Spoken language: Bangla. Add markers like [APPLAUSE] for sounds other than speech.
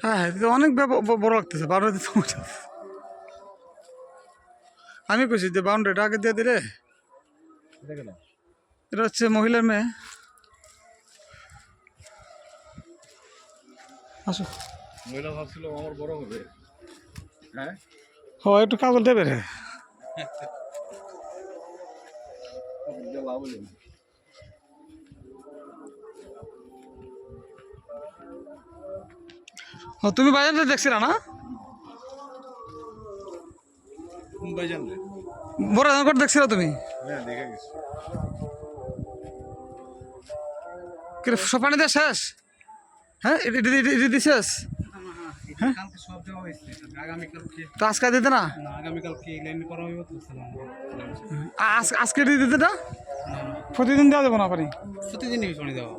হ্যাঁ হ্যাঁ অনেক বড় লাগতেছে বাউন্ডারি সমস্যা আমি কইছি যে বাউন্ডারিটা আগে দিয়ে দিলে। এটা হচ্ছে মহিলার মেয়ে। আসো। মহিলা ভাবছিল আমার বড় হবে। হ্যাঁ? হ একটু কাগজ দেবে রে। [LAUGHS] লাভ ও তুমি বাজারে দেখছিলা না বড় করে দেখছিলা তুমি হ্যাঁ সব পানি দিয়ে শেষ হ্যাঁ এটি দিয়ে শেষ আজকে দিতে না আজকে দিয়ে দিতে না প্রতিদিন দেওয়া যাব না পারি প্রতিদিনই পানি দেওয়া